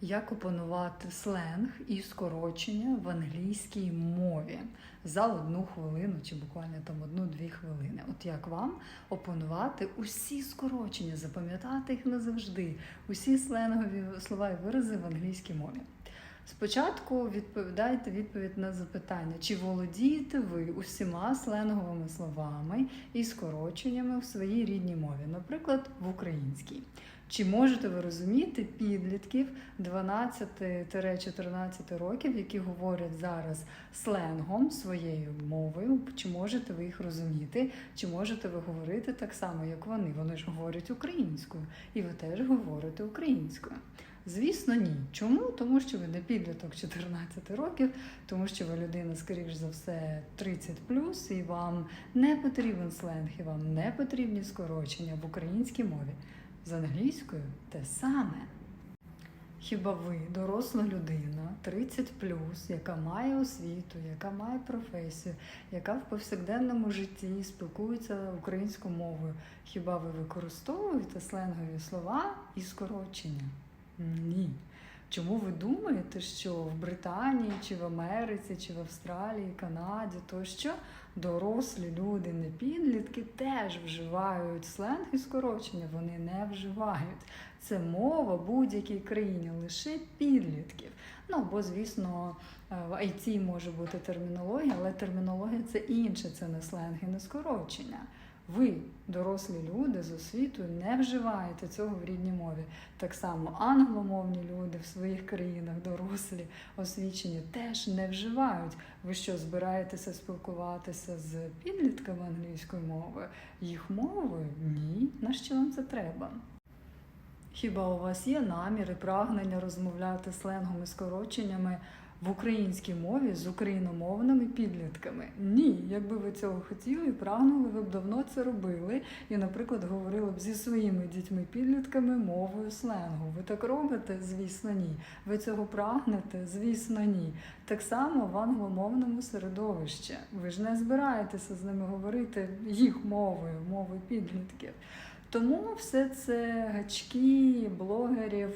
Як опанувати сленг і скорочення в англійській мові за одну хвилину чи буквально там одну-дві хвилини? От як вам опанувати усі скорочення, запам'ятати їх назавжди, усі сленгові слова і вирази в англійській мові? Спочатку відповідайте відповідь на запитання, чи володієте ви усіма сленговими словами і скороченнями в своїй рідній мові, наприклад, в українській. Чи можете ви розуміти підлітків 12-14 років, які говорять зараз сленгом своєю мовою? Чи можете ви їх розуміти? Чи можете ви говорити так само, як вони? Вони ж говорять українською, і ви теж говорите українською. Звісно, ні. Чому? Тому що ви не підліток 14 років, тому що ви людина, скоріш за все, 30 плюс, і вам не потрібен сленг, і вам не потрібні скорочення в українській мові. З англійською те саме. Хіба ви доросла людина 30 яка має освіту, яка має професію, яка в повсякденному житті спілкується українською мовою? Хіба ви використовуєте сленгові слова і скорочення? Ні. Чому ви думаєте, що в Британії, чи в Америці, чи в Австралії, Канаді, тощо дорослі люди, не підлітки, теж вживають сленг і скорочення? Вони не вживають. Це мова будь-якій країні, лише підлітків. Ну бо, звісно, в IT може бути термінологія, але термінологія це інше, це не сленг і не скорочення. Ви, дорослі люди з освітою, не вживаєте цього в рідній мові. Так само англомовні люди в своїх країнах, дорослі, освічені, теж не вживають. Ви що збираєтеся спілкуватися з підлітками англійською мовою? Їх мовою? Ні. На що вам це треба? Хіба у вас є наміри, прагнення розмовляти сленгом і скороченнями в українській мові з україномовними підлітками? Ні, якби ви цього хотіли прагнули, ви б давно це робили і, наприклад, говорили б зі своїми дітьми-підлітками мовою сленгу. Ви так робите? Звісно, ні. Ви цього прагнете? Звісно, ні. Так само в англомовному середовищі. Ви ж не збираєтеся з ними говорити їх мовою, мовою підлітків. Тому все це гачки, блогерів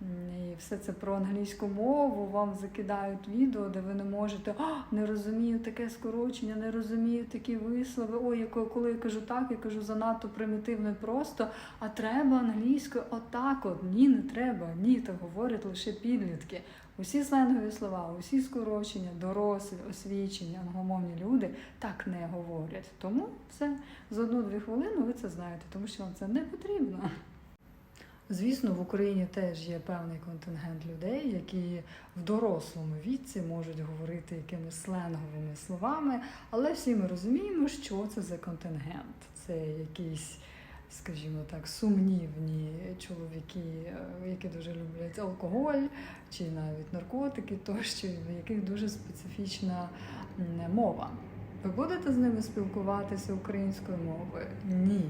і все це про англійську мову. Вам закидають відео, де ви не можете «А, не розумію таке скорочення, не розумію такі вислови. Ой, коли я кажу так, я кажу занадто примітивно і просто. А треба англійською отак. От ні, не треба. Ні, так говорять лише підлітки. Усі сленгові слова, усі скорочення, дорослі, освічені, англомовні люди так не говорять. Тому все за одну-дві хвилини ви це знаєте, тому що вам це не потрібно. Звісно, в Україні теж є певний контингент людей, які в дорослому віці можуть говорити якимись сленговими словами, але всі ми розуміємо, що це за контингент. Це якісь, скажімо так, сумнівні чоловіки, які дуже люблять алкоголь чи навіть наркотики, тощо, в яких дуже специфічна мова. Ви будете з ними спілкуватися українською мовою? Ні.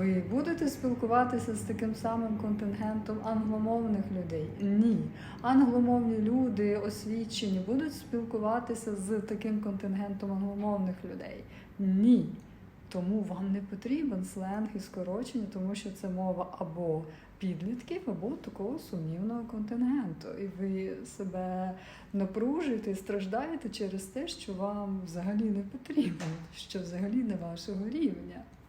Ви будете спілкуватися з таким самим контингентом англомовних людей? Ні. Англомовні люди освічені будуть спілкуватися з таким контингентом англомовних людей? Ні. Тому вам не потрібен сленг і скорочення, тому що це мова або підлітків, або такого сумнівного контингенту. І ви себе напружуєте і страждаєте через те, що вам взагалі не потрібно, що взагалі не вашого рівня.